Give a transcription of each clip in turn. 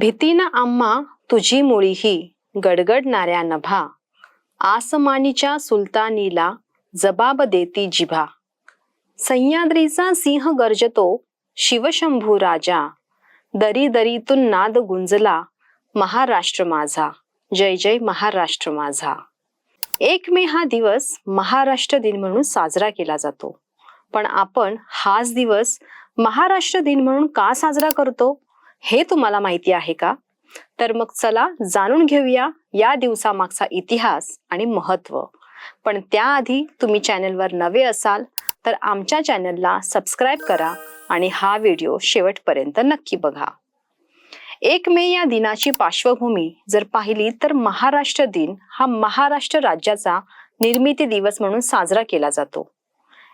भीतीनं आम्हा तुझी मुळीही गडगडणाऱ्या नभा. आसमानीच्या सुलतानीला जबाब देती जिभा. सह्याद्रीचा सिंह गर्जतो शिवशंभू राजा. दरी दरीतून नाद गुंजला महाराष्ट्र माझा. जय जय महाराष्ट्र माझा. एक मे हा दिवस महाराष्ट्र दिन म्हणून साजरा केला जातो. पण आपण हाच दिवस महाराष्ट्र दिन म्हणून का साजरा करतो? हे तुम्हाला माहिती आहे का? तर मग चला जाणून घेऊया या दिवसामागचा इतिहास आणि महत्त्व. पण त्याआधी तुम्ही चॅनलवर नवे असाल तर आमच्या चॅनलला सबस्क्राईब करा आणि हा व्हिडिओ शेवटपर्यंत नक्की बघा. एक मे या दिनाची पार्श्वभूमी जर पाहिली तर महाराष्ट्र दिन हा महाराष्ट्र राज्याचा निर्मिती दिवस म्हणून साजरा केला जातो.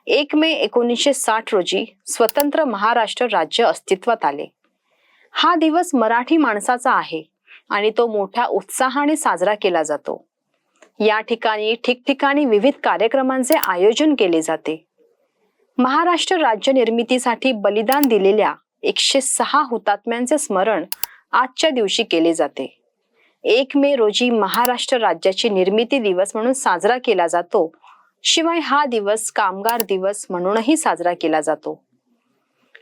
एक मे एकोणीसशे साठ रोजी स्वतंत्र महाराष्ट्र राज्य अस्तित्वात आले. हा दिवस मराठी माणसाचा आहे आणि तो मोठ्या उत्साहाने साजरा केला जातो. या ठिकाणी ठिकठिकाणी विविध कार्यक्रमांचे आयोजन केले जाते. महाराष्ट्र राज्य निर्मितीसाठी बलिदान दिलेल्या एकशे सहा हुतात्म्यांचे स्मरण आजच्या दिवशी केले जाते. एक मे रोजी महाराष्ट्र राज्याची निर्मिती दिवस म्हणून साजरा केला जातो. शिवाय हा दिवस कामगार दिवस म्हणूनही साजरा केला जातो.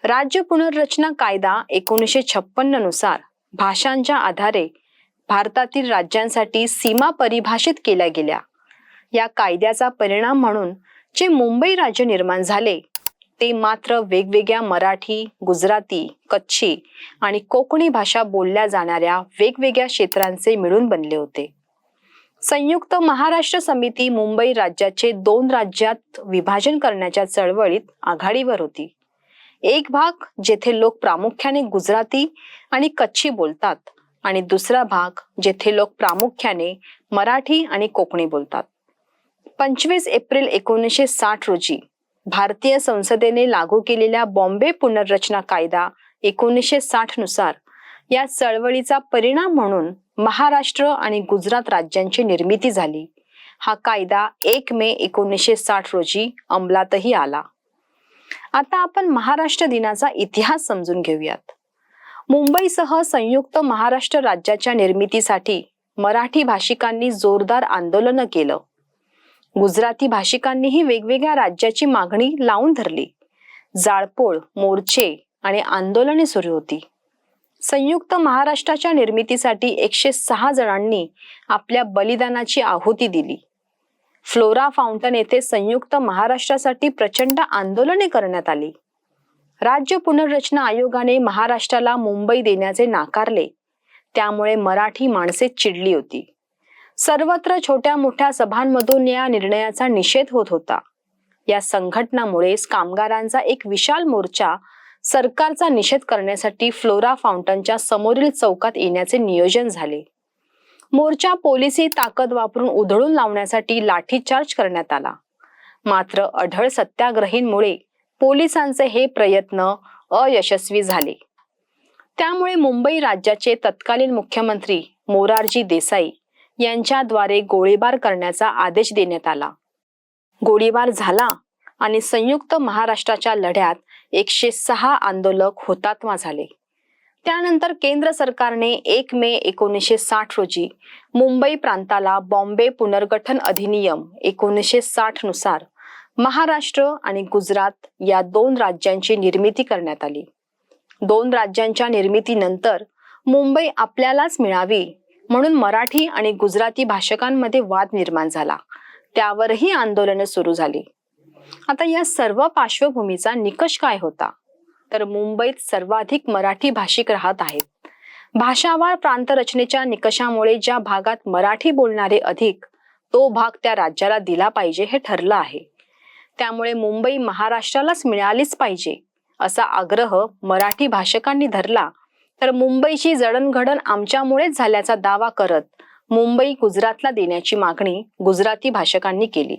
राज्य पुनर्रचना कायदा एकोणीसशे छप्पन्ननुसार भाषांच्या आधारे भारतातील राज्यांसाठी सीमा परिभाषित केल्या गेल्या. या कायद्याचा परिणाम म्हणून जे मुंबई राज्य निर्माण झाले ते मात्र वेगवेगळ्या मराठी गुजराती कच्छी आणि कोकणी भाषा बोलल्या जाणाऱ्या वेगवेगळ्या क्षेत्रांचे मिळून बनले होते. संयुक्त महाराष्ट्र समिती मुंबई राज्याचे दोन राज्यात विभाजन करण्याच्या चळवळीत आघाडीवर होती. एक भाग जेथे लोक प्रामुख्याने गुजराती आणि कच्छी बोलतात आणि दुसरा भाग जेथे लोक प्रामुख्याने मराठी आणि कोकणी बोलतात. पंचवीस एप्रिल एकोणीसशे साठ रोजी भारतीय संसदेने लागू केलेल्या बॉम्बे पुनर्रचना कायदा एकोणीसशे साठनुसार या चळवळीचा परिणाम म्हणून महाराष्ट्र आणि गुजरात राज्यांची निर्मिती झाली. हा कायदा एक मे एकोणीसशे साठ रोजी अंमलातही आला. आता आपण महाराष्ट्र दिनाचा इतिहास समजून घेऊयात. मुंबईसह संयुक्त महाराष्ट्र राज्याच्या निर्मितीसाठी मराठी भाषिकांनी जोरदार आंदोलनं केलं. गुजराती भाषिकांनीही वेगवेगळ्या राज्याची मागणी लावून धरली. जाळपोळ मोर्चे आणि आंदोलने सुरू होती. संयुक्त महाराष्ट्राच्या निर्मितीसाठी एकशे सहा जणांनी आपल्या बलिदानाची आहुती दिली. फ्लोरा फाउंटन येथे संयुक्त महाराष्ट्रासाठी प्रचंड आंदोलने करण्यात आली. राज्य पुनर्रचना आयोगाने महाराष्ट्राला मुंबई देण्याचे नाकारले. त्यामुळे मराठी माणसे चिडली होती. सर्वत्र छोट्या मोठ्या सभांमधून या निर्णयाचा निषेध होत होता. या संघटनामुळेच कामगारांचा एक विशाल मोर्चा सरकारचा निषेध करण्यासाठी फ्लोरा फाउंटनच्या समोरील चौकात येण्याचे नियोजन झाले. मोर्चा पोलिसी ताकद वापरून उधळून लावण्यासाठी लाठीचार्ज करण्यात आला. मात्र अढळ सत्याग्रहींमुळे पोलिसांचे हे प्रयत्न अयशस्वी झाले. त्यामुळे मुंबई राज्याचे तत्कालीन मुख्यमंत्री मोरारजी देसाई यांच्याद्वारे गोळीबार करण्याचा आदेश देण्यात आला. गोळीबार झाला आणि संयुक्त महाराष्ट्राच्या लढ्यात एकशे सहा आंदोलक हुतात्मा झाले. त्यानंतर केंद्र सरकारने एक मे एकोणीसशे साठ रोजी मुंबई प्रांताला बॉम्बे पुनर्गठन अधिनियम एकोणीसशे साठनुसार महाराष्ट्र आणि गुजरात या दोन राज्यांची निर्मिती करण्यात आली. दोन राज्यांच्या निर्मितीनंतर मुंबई आपल्यालाच मिळावी म्हणून मराठी आणि गुजराती भाषकांमध्ये वाद निर्माण झाला. त्यावरही आंदोलनं सुरू झाली. आता या सर्व पार्श्वभूमीचा निकष काय होता? तर मुंबईत सर्वाधिक मराठी भाषिक राहत आहेत. भाषावार प्रांत रचनेच्या निकषामुळे ज्या भागात मराठी बोलणारे अधिक तो भाग त्या राज्याला दिला पाहिजे हे ठरलं आहे. त्यामुळे मुंबई महाराष्ट्रालाच मिळालीच पाहिजे असा आग्रह मराठी भाषकांनी धरला. तर मुंबईची जडणघडण आमच्यामुळेच झाल्याचा दावा करत मुंबई गुजरातला देण्याची मागणी गुजराती भाषकांनी केली.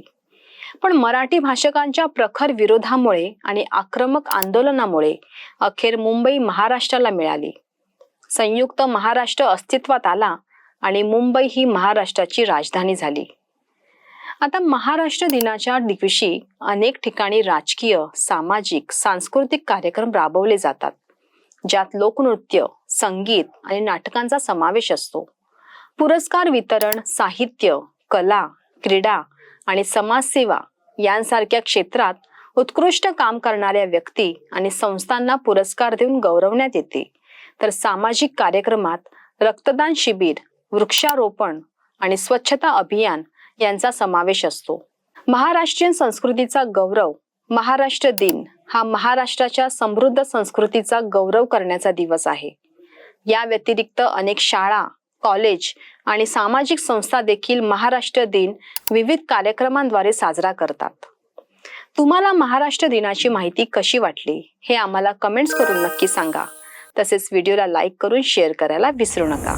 पण मराठी भाषकांच्या प्रखर विरोधामुळे आणि आक्रमक आंदोलनामुळे अखेर मुंबई महाराष्ट्राला मिळाली. संयुक्त महाराष्ट्र अस्तित्वात आला आणि मुंबई ही महाराष्ट्राची राजधानी झाली. आता महाराष्ट्र दिनाच्या दिवशी अनेक ठिकाणी राजकीय सामाजिक सांस्कृतिक कार्यक्रम राबवले जातात ज्यात लोकनृत्य संगीत आणि नाटकांचा समावेश असतो. पुरस्कार वितरण साहित्य कला क्रीडा आणि समाजसेवा यांसारख्या क्षेत्रात उत्कृष्ट काम करणाऱ्या व्यक्ती आणि संस्थांना पुरस्कार देऊन गौरवण्यात येते. तर सामाजिक कार्यक्रमात रक्तदान शिबिर वृक्षारोपण आणि स्वच्छता अभियान यांचा समावेश असतो. महाराष्ट्रीयन संस्कृतीचा गौरव महाराष्ट्र दिन हा महाराष्ट्राच्या समृद्ध संस्कृतीचा गौरव करण्याचा दिवस आहे. या व्यतिरिक्त अनेक शाळा कॉलेज आणि सामाजिक संस्था देखील महाराष्ट्र दिन विविध कार्यक्रमांद्वारे साजरा करतात. तुम्हाला महाराष्ट्र दिनाची माहिती कशी वाटली हे आम्हाला कमेंट्स करून नक्की सांगा. तसेच व्हिडिओला लाईक करून शेअर करायला विसरू नका.